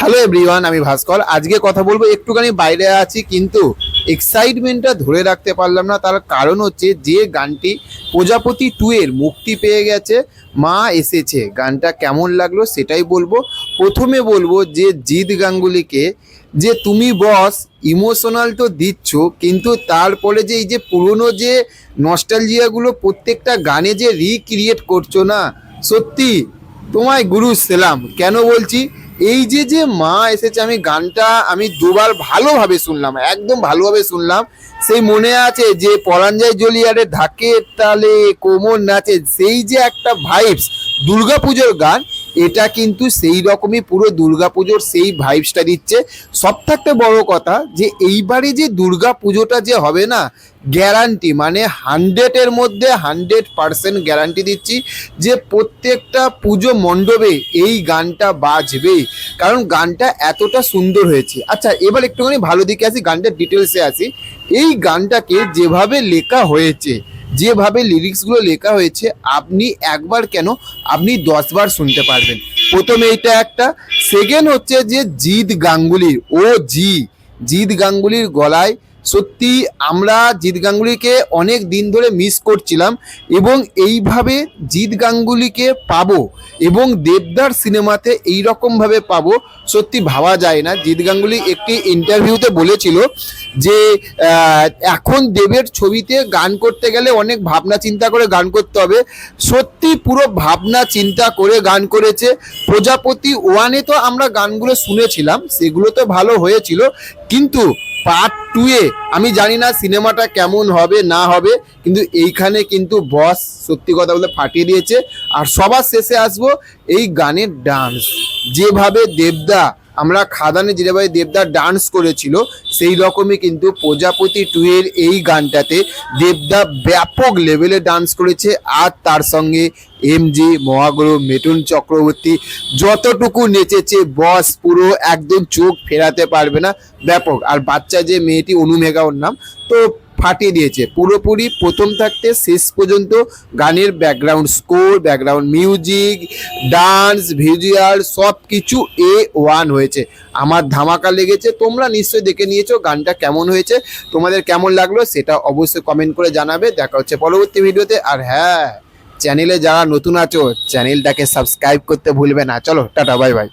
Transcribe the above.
Hello everyone, আমি ভাস্কর। আজকে কথা বলব, একটুখানি বাইরে আছি, কিন্তু এক্সাইটমেন্টটা ধরে রাখতে পারলাম না। তার কারণ হচ্ছে যে গানটি প্রজাপতি টু এর মুক্তি পেয়ে গেছে, মা এসেছে। গানটা কেমন লাগল সেটাই বলব। প্রথমে বলব যে জিৎ গাঙ্গুলিকে যে তুমি বস ইমোশনাল তো দিচ্ছ, কিন্তু তারপরে যে এই যে পুরনো যে নস্টালজিয়াগুলো প্রত্যেকটা গানে যে রিক্রিয়েট করছ না, সত্যি তোমায় গুরু সেলাম। কেন বলছি? এই যে যে মা এসেছে, আমি গানটা আমি দুবার ভালোভাবে শুনলাম, একদম ভালোভাবে শুনলাম। সেই মনে আছে যে পরাঞ্জয় জলিয়ারে ঢাকের তালে কোমর নাচে সেই যে একটা ভাইবস দুর্গাপুজোর গান এটা কিন্তু সেই রকমই পুরো দুর্গাপুজোর সেই ভাইবসটা দিচ্ছে। সব থাকতে বড় কথা যে এইবারে যে দুর্গা পুজোটা যে হবে না গ্যারান্টি মানে হান্ড্রেডের মধ্যে হান্ড্রেড পার্সেন্ট গ্যারান্টি দিচ্ছি যে প্রত্যেকটা পুজো মণ্ডপে এই গানটা বাজবেই। কারণ গানটা এতটা সুন্দর হয়েছে। আচ্ছা এবার একটুখানি ভালো দিকে আসি, গানটার ডিটেলসে আসি। এই গানটাকে যেভাবে লেখা হয়েছে যেভাবে লিরিক্সগুলো লেখা হয়েছে, আপনি একবার কেন আপনি দশবার শুনতে পারবেন। প্রথমে এটা একটা। সেকেন্ড হচ্ছে যে জিদ গাঙ্গুলির, ও জি জিদ গাঙ্গুলির গলায় সত্যি আমরা জিৎ গাঙ্গুলিকে অনেক দিন ধরে মিস করছিলাম এবং এইভাবে জিৎ গাঙ্গুলিকে পাবো এবং দেবদার সিনেমাতে এই রকমভাবে পাবো, সত্যি ভাবা যায় না। জিৎ গাঙ্গুলি একটি ইন্টারভিউতে বলেছিল যে এখন দেবের ছবিতে গান করতে গেলে অনেক ভাবনা চিন্তা করে গান করতে হবে। সত্যি পুরো ভাবনা চিন্তা করে গান করেছে। প্রজাপতি ওয়ানে তো আমরা গানগুলো শুনেছিলাম, সেগুলো তো ভালো হয়েছিল। কিন্তু পার্ট টুয়ে আমি জানি না সিনেমাটা কেমন হবে, না হবে, কিন্তু এইখানে কিন্তু বস সত্যি কথা বলে ফাটিয়ে দিয়েছে। আর সবার শেষে আসব এই গানের ডান্স যেভাবে দেবদা আমরা খাদানে যেভাবে দেবদা ডান্স করেছিল, সেই রকমই কিন্তু প্রজাপতি টু এর এই গানটাতে দেবদা ব্যাপক লেভেলে ডান্স করেছে। আর তার সঙ্গে এম জি মহাগুরু মিঠুন চক্রবর্তী যতটুকু নেচেছে বস পুরো একদম চোখ ফেরাতে পারবে না। ব্যাপক। আর বাচ্চা যে মেয়েটি অনুমেঘা ওর নাম, তো ফাটিয়ে দিয়েছে। পুরোপুরি প্রথম থাকতে শেষ পর্যন্ত গানের background score background music dance visual সব কিছু এ ওয়ান হয়েছে। আমার ধামাকা লেগেছে। তোমরা নিশ্চয়ই দেখে নিয়েছো গানটা কেমন হয়েছে। তোমাদের কেমন লাগল সেটা অবশ্যই কমেন্ট করে জানাবে। দেখা হচ্ছে পরবর্তী ভিডিওতে। আর হ্যাঁ চ্যানেলে যারা নতুন আছো চ্যানেলটাকে সাবস্ক্রাইব করতে ভুলবে না। চলো, টাটা বাই বাই